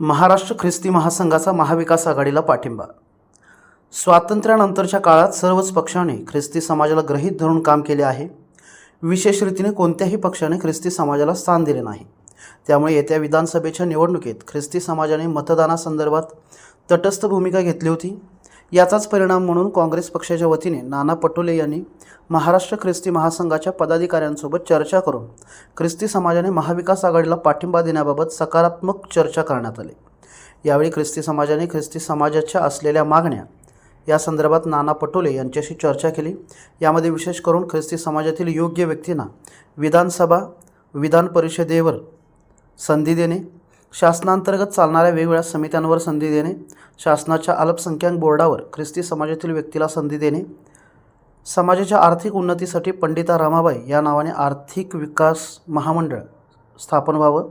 महाराष्ट्र ख्रिस्ती महासंघाचा महाविकास आघाडीला पाठिंबा. स्वातंत्र्यानंतरच्या काळात सर्वच पक्षाने ख्रिस्ती समाजाला ग्रहीत धरून काम केले आहे. विशेष रीतीने कोणत्याही पक्षाने ख्रिस्ती समाजाला स्थान दिले नाही. त्यामुळे येत्या विधानसभेच्या निवडणुकीत ख्रिस्ती समाजाने मतदानासंदर्भात तटस्थ भूमिका घेतली होती. याचाच परिणाम म्हणून काँग्रेस पक्षाच्या वतीने नाना पटोले यांनी महाराष्ट्र ख्रिस्ती महासंघाच्या पदाधिकाऱ्यांसोबत चर्चा करून ख्रिस्ती समाजाने महाविकास आघाडीला पाठिंबा देण्याबाबत सकारात्मक चर्चा करण्यात आली. यावेळी ख्रिस्ती समाजाने ख्रिस्ती समाजाच्या असलेल्या मागण्या या संदर्भात नाना पटोले यांच्याशी चर्चा केली. यामध्ये विशेष करून ख्रिस्ती समाजातील योग्य व्यक्तींना विधानसभा विधान परिषदेवर संधी देणे शासनांतर्गत चालणाऱ्या वेगवेगळ्या समित्यांवर संधी देणे शासनाच्या अल्पसंख्याक बोर्डावर ख्रिस्ती समाजातील व्यक्तीला संधी देणे समाजाच्या आर्थिक उन्नतीसाठी पंडिता रामाबाई या नावाने आर्थिक विकास महामंडळ स्थापन व्हावं.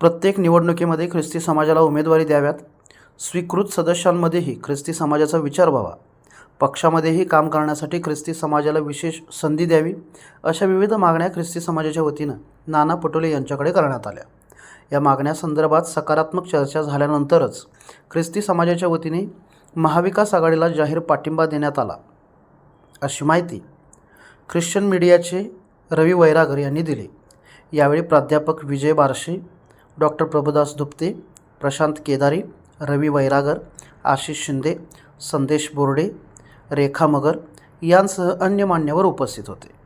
प्रत्येक निवडणुकीमध्ये ख्रिस्ती समाजाला उमेदवारी द्याव्यात. स्वीकृत सदस्यांमध्येही ख्रिस्ती समाजाचा विचार व्हावा. पक्षामध्येही काम करण्यासाठी ख्रिस्ती समाजाला विशेष संधी द्यावी अशा विविध मागण्या ख्रिस्ती समाजाच्या वतीनं नाना पटोले यांच्याकडे करण्यात आल्या. या मागण्यासंदर्भात सकारात्मक चर्चा झाल्यानंतरच ख्रिस्ती समाजाच्या वतीने महाविकास आघाडीला जाहीर पाठिंबा देण्यात आला. अशी माहिती ख्रिश्चन मीडियाचे रवी वैरागर यांनी दिली. यावेळी प्राध्यापक विजय बारशे डॉक्टर प्रभुदास दुप्ते प्रशांत केदारी रवी वैरागर आशिष शिंदे संदेश बोर्डे रेखा मगर यांसह अन्य मान्यवर उपस्थित होते.